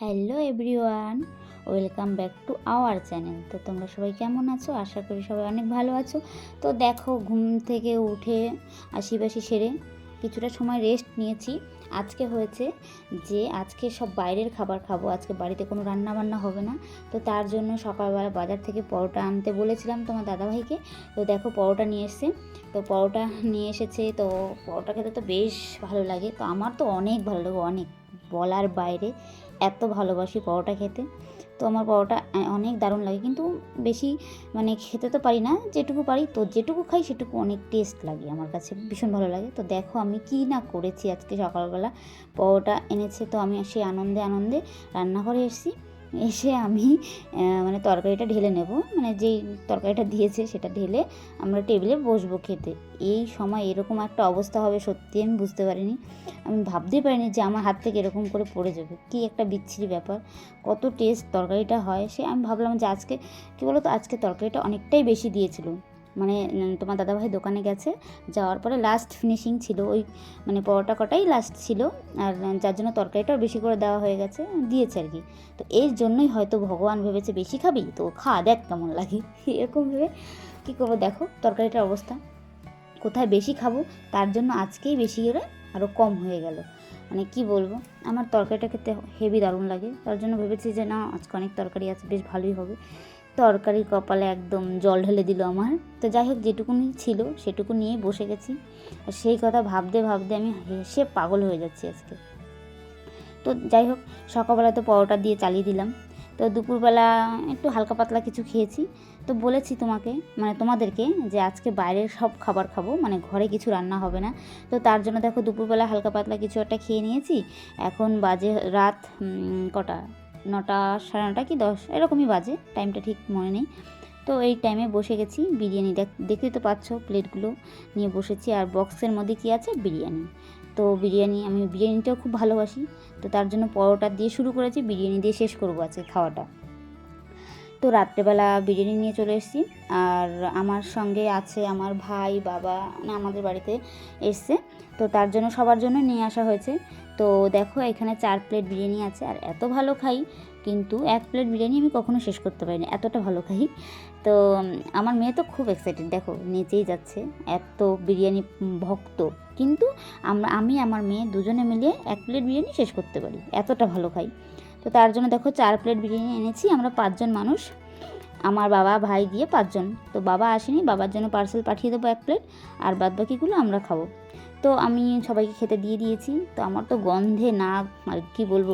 Hello everyone, welcome back to our channel. তো তোমরা সবাই কেমন আছো? আশা করি সবাই অনেক ভালো আছো। তো দেখো, ঘুম থেকে উঠে আশিবাসি সেরে কিছুটা সময় রেস্ট নিয়েছি। আজকে হয়েছে যে, আজকে সব বাইরের খাবার খাব। আজকে বাড়িতে কোনো রান্না বান্না হবে না। তো তার জন্য সকালবেলা বাজার থেকে পরোটা আনতে বলেছিলাম তোমার দাদাভাইকে। তো দেখো, পরোটা নিয়ে এসছে। তো পরোটা নিয়ে এসেছে। তো পরোটা খেতে তো বেশ ভালো লাগে। তো আমার তো অনেক ভালো লাগে, অনেক। বলার বাইরে এত ভালোবাসি পরোটা খেতে। তো আমার পরোটা অনেক দারুণ লাগে। কিন্তু বেশি মানে খেতে তো পারি না, যেটুকু পারি, তো যেটুকু খাই সেটুকু অনেক টেস্ট লাগে আমার কাছে, ভীষণ ভালো লাগে। তো দেখো আমি কী না করেছি আজকে সকালবেলা। পরোটা এনেছে তো আমি সেই আনন্দে আনন্দে রান্নাঘরে এসেছি। এসে আমি মানে তরকারিটা ঢেলে নেব। মানে যেই তরকারিটা দিয়েছে সেটা ঢেলে আমরা টেবিলে বসবো খেতে। এই সময় এরকম একটা অবস্থা হবে, সত্যি আমি বুঝতে পারিনি। আমি ভাবতেই পারিনি যে আমার হাত থেকে এরকম করে পড়ে যাবে। কি একটা বিচ্ছিরি ব্যাপার। কত টেস্ট তরকারিটা হয় সে আমি ভাবলাম যে আজকে, কী বলো তো আজকে তরকারিটা অনেকটাই বেশি দিয়েছিল। মানে তোমার দাদাভাই দোকানে গেছে, যাওয়ার পরে লাস্ট ফিনিশিং ছিল, ওই মানে পরোটা কটাই লাস্ট ছিল, আর যার জন্য তরকারিটাও বেশি করে দেওয়া হয়ে গেছে, দিয়েছে আর কি। তো এর জন্যই হয়তো ভগবান ভেবেছে বেশি খাবি, তো খা, দেখ কেমন লাগে। এরকম ভেবে কী করব, দেখো তরকারিটার অবস্থা। কোথায় বেশি খাব, তার জন্য আজকেই বেশি করে আরও কম হয়ে গেল। মানে কি বলব, আমার তরকারিটা খেতে হেভি দারুণ লাগে। তার জন্য ভেবেছি যে, না, আজকে অনেক তরকারি আছে, বেশ ভালোই হবে। তরকারি কপালে একদম জল ঢেলে দিল আমার। তো যাই হোক, যেটুকুনি ছিল সেটুকু নিয়ে বসে গেছি। আর সেই কথা ভাবতে ভাবতে আমি হেসে পাগল হয়ে যাচ্ছি আজকে। তো যাই হোক, সকালবেলা তো পরোটা দিয়ে চালিয়ে দিলাম। তো দুপুরবেলা একটু হালকা পাতলা কিছু খেয়েছি। তো বলেছি তোমাকে মানে তোমাদেরকে যে আজকে বাইরের সব খাবার খাব মানে ঘরে কিছু রান্না হবে না। তো তার জন্য দেখো দুপুরবেলা হালকা পাতলা কিছু একটা খেয়ে নিয়েছি। এখন বাজে রাত কটা? নটা সাড়ে নটা কি দশ, এরকমই বাজে টাইমটা ঠিক মনে নেই। তো এই টাইমে বসে গেছি, বিরিয়ানি দেখ, দেখতেই তো পাচ্ছ, প্লেটগুলো নিয়ে বসেছি। আর বক্সের মধ্যে কি আছে? বিরিয়ানি। তো বিরিয়ানি, আমি বিরিয়ানিটাও খুব ভালোবাসি। তো তার জন্য পরোটা দিয়ে শুরু করেছি, বিরিয়ানি দিয়ে শেষ করব আছে খাওয়াটা। তো রাত্রেবেলা বিরিয়ানি নিয়ে চলে এসেছি। আর আমার সঙ্গে আছে আমার ভাই, বাবা মানে আমাদের বাড়িতে এসছে। তো তার জন্য সবার জন্য নিয়ে আসা হয়েছে। তো দেখো, এখানে চার প্লেট বিরিয়ানি আছে। আর এত ভালো খাই, কিন্তু এক প্লেট বিরিয়ানি আমি কখনো শেষ করতে পারিনি। এতটা ভালো খাই। তো আমার মেয়ে তো খুব এক্সাইটেড দেখো, নেচেই যাচ্ছে। এত বিরিয়ানি ভক্ত। কিন্তু আমরা আমি, আমার মেয়ে দুজনে মিলিয়ে এক প্লেট বিরিয়ানি শেষ করতে পারি। এতটা ভালো খাই। তো তার জন্য দেখো চার প্লেট বিরিয়ানি এনেছি, আমরা পাঁচজন মানুষ। আমার বাবা, ভাই দিয়ে পাঁচজন। তো বাবা আসেনি, বাবার জন্য পার্সেল পাঠিয়ে দেবো এক প্লেট আর বাদ বাকিগুলো আমরা খাব। তো আমি সবাইকে খেতে দিয়ে দিয়েছি, তো আমার তো গন্ধে না আর কি বলব,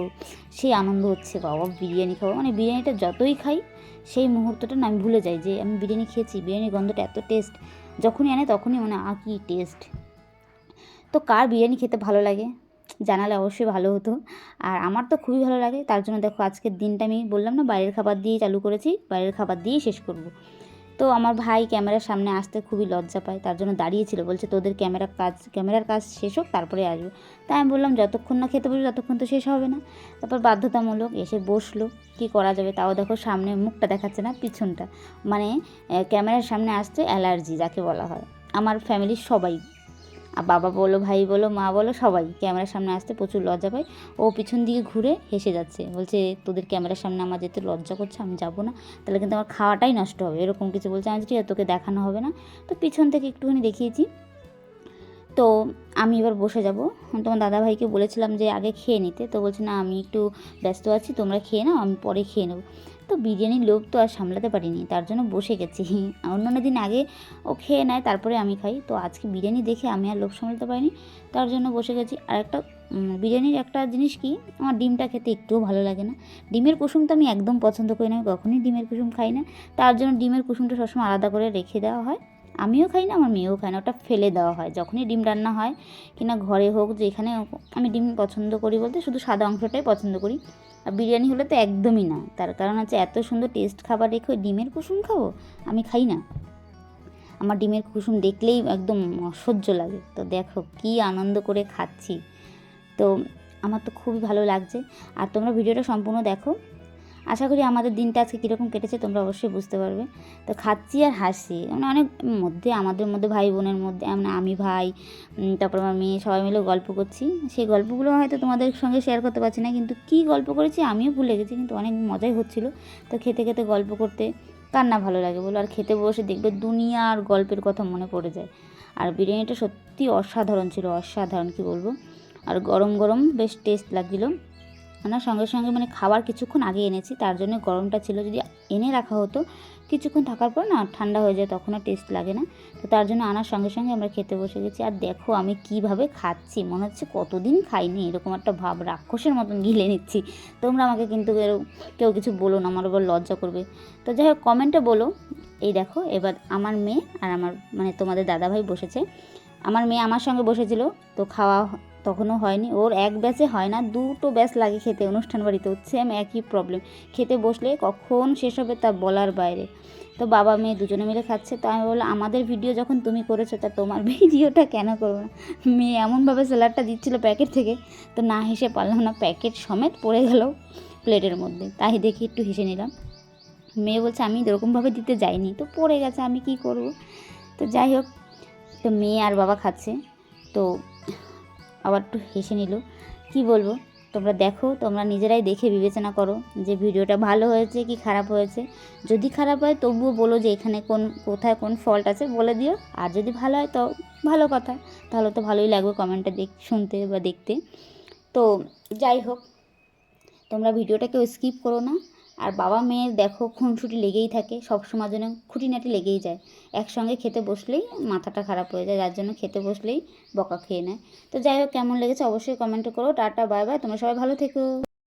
সেই আনন্দ হচ্ছে, বাবা, বিরিয়ানি খাব। মানে বিরিয়ানিটা যতই খাই, সেই মুহূর্তটা না আমি ভুলে যাই যে আমি বিরিয়ানি খেয়েছি, বিরিয়ানির গন্ধটা এত টেস্ট যখনই আনে তখনই মানে আঁকি টেস্ট তো কার বিরিয়ানি খেতে ভালো লাগে? জানালে অবশ্যই ভালো হতো। আর আমার তো খুবই ভালো লাগে, তার জন্য দেখো আজকের দিনটা আমি বললাম না, বাইরের খাবার দিয়েই চালু করেছি, বাইরের খাবার দিয়েই শেষ করব। তো আমার ভাই ক্যামেরার সামনে আসতে খুবই লজ্জা পায়, তার জন্য দাঁড়িয়েছিল, বলছে তোদের ক্যামেরা কাজ, ক্যামেরার কাজ শেষ হোক, তারপরে আসব। তাই আমি বললাম, যতক্ষণ না খেতে বসবি, ততক্ষণ তো শেষ হবে না। তারপর বাধ্যতামূলক এসে বসল, কি করা যাবে তাও দেখো সামনে মুখটা দেখাচ্ছে না, পিছনটা। মানে ক্যামেরার সামনে আসতে অ্যালার্জি, যাকে বলা হয়। আমার ফ্যামিলির সবাই বাবা বলো, ভাই বলো, মা বলো, সবাই ক্যামেরার সামনে আসতে প্রচুর লজ্জা পায়। ও পিছন দিকে ঘুরে হেসে যাচ্ছে, বলছে, তোদের ক্যামেরার সামনে আমার যেতে লজ্জা করছে, আমি যাব না। তাহলে কিন্তু আমার খাওয়াটাই নষ্ট হবে। এরকম কিছু বলছে আমি ঠিক তোকে দেখানো হবে না। তো পিছন থেকে একটুখানি দেখিয়েছি। তো আমি এবার বসে যাব। তোমার দাদাভাইকে বলেছিলাম যে আগে খেয়ে নিতে। তো বলছে, না, আমি একটু ব্যস্ত আছি, তোমরা খেয়ে নাও, আমি পরে খেয়ে নেব। তো বিরিয়ানির লোভ তো আর সামলাতে পারিনি, তার জন্য বসে গেছি। অন্য অন্য দিন আগে ও খেয়ে নেয়, তারপরে আমি খাই। তো আজকে বিরিয়ানি দেখে আমি আর লোভ সামলাতে পারিনি, তার জন্য বসে গেছি। আর একটা বিরিয়ানির একটা জিনিস কি, আমার ডিমটা খেতে একটুও ভালো লাগে না। ডিমের কুসুম তো আমি একদম পছন্দ করি না, আমি কখনোই ডিমের কুসুম খাই না। তার জন্য ডিমের কুসুমটা সবসময় আলাদা করে রেখে দেওয়া হয়। আমিও খাই না, আমার মেয়েও খায় না, ওটা ফেলে দেওয়া হয়। যখনই ডিম রান্না হয় কিনা ঘরে হোক, যেখানে আমি ডিম পছন্দ করি বলতে শুধু সাদা অংশটাই পছন্দ করি। আর বিরিয়ানি হলে তো একদমই না। তার কারণ হচ্ছে এত সুন্দর টেস্ট খাবার রেখে ডিমের কুসুম খাব? আমি খাই না। আমার ডিমের কুসুম দেখলেই একদম অসহ্য লাগে। তো দেখো কি আনন্দ করে খাচ্ছি। তো আমার তো খুবই ভালো লাগছে। আর তোমরা ভিডিওটা সম্পূর্ণ দেখো। আশা করি আমাদের দিনটা আজকে কীরকম কেটেছে তোমরা অবশ্যই বুঝতে পারবে। তো খাচ্ছি আর হাসছি। মানে অনেক মধ্যে, আমাদের মধ্যে, ভাই বোনের মধ্যে মানে আমি ভাই তারপর আমার মেয়ে, সবাই মিলে গল্প করছি। সেই গল্পগুলো হয়তো তোমাদের সঙ্গে শেয়ার করতে পারছি না, কিন্তু কী গল্প করেছি আমিও ভুলে গেছি, কিন্তু অনেক মজাই হচ্ছিল। তো খেতে খেতে গল্প করতে কার না ভালো লাগে বলো? আর খেতে বসে দেখবে দুনিয়া আর গল্পের কথা মনে পড়ে যায়। আর বিরিয়ানিটা সত্যি অসাধারণ ছিল, অসাধারণ কি বলব? আর গরম গরম বেশ টেস্ট লাগছিল। না সঙ্গে সঙ্গে মানে খাবার কিছুক্ষণ আগে এনেছি, তার জন্য গরমটা ছিল যদি এনে রাখা হতো, কিছুক্ষণ থাকার পর না ঠান্ডা হয়ে যায়, তখন আর টেস্ট লাগে না। তো তার জন্য আনার সঙ্গে সঙ্গে আমরা খেতে বসে গেছি। আর দেখো আমি কীভাবে খাচ্ছি, মনে হচ্ছে কতদিন খাইনি, এরকম একটা ভাব রাক্ষসের মতন গিলে নিচ্ছি। তোমরা আমাকে কিন্তু কেউ কিছু বলো না, আমার উপর লজ্জা করবে। তো যাই হোক কমেন্টে বলো। এই দেখো, এবার আমার মেয়ে আর আমার মানে তোমাদের দাদাভাই বসেছে। আমার মেয়ে আমার সঙ্গে বসেছিল, তো খাওয়া তখনও হয়নি। ওর এক ব্যাচে হয় না, দুটো ব্যাচ লাগে খেতে। অনুষ্ঠান বাড়িতে সেম একই প্রবলেম খেতে বসলে কখন শেষ হবে তা বলার বাইরে। তো বাবা মেয়ে দুজনে মিলে খাচ্ছে। তো আমি বললাম, আমাদের ভিডিও যখন তুমি করেছ, তা তোমার ভিডিওটা কেন করব না? মেয়ে এমনভাবে স্যালাডটা দিচ্ছিল প্যাকেট থেকে, তো না হেসে পারলাম না। প্যাকেট সমেত পড়ে গেল প্লেটের মধ্যে। তাই দেখি একটু হেসে নিলাম। মেয়ে বলছে, আমি এরকমভাবে দিতে যাইনি। তো পড়ে গেছে, আমি কি করব? তো যাই হোক, তো মেয়ে আর বাবা খাচ্ছে। তো আবার একটু হেসে নিল, কি বলব? তোমরা দেখো, তোমরা নিজেরাই দেখে বিবেচনা করো যে ভিডিওটা ভালো হয়েছে কি খারাপ হয়েছে। যদি খারাপ হয়, তবুও বলো যে এখানে কোন, কোথায় কোন ফল্ট আছে, বলে দিও। আর যদি ভালো হয়, তো ভালো কথা। তাহলে তো ভালোই লাগবে কমেন্টটা দেখ, শুনতে বা দেখতে। তো যাই হোক, তোমরা ভিডিওটা কেউ স্কিপ করো না। আর বাবা মেয়ের দেখো খুনসুটি লেগেই থাকে, সব সময় যেন খুঁটিনাটি লেগেই যায়। একসঙ্গে খেতে বসলেই মাথাটা খারাপ হয়ে যায়, যার জন্য খেতে বসলেই বকা খেয়ে নেয়। তো যাই হোক, কেমন লেগেছে অবশ্যই কমেন্ট করো। টাটা বাই বাই তোমরা সবাই ভালো থেকো।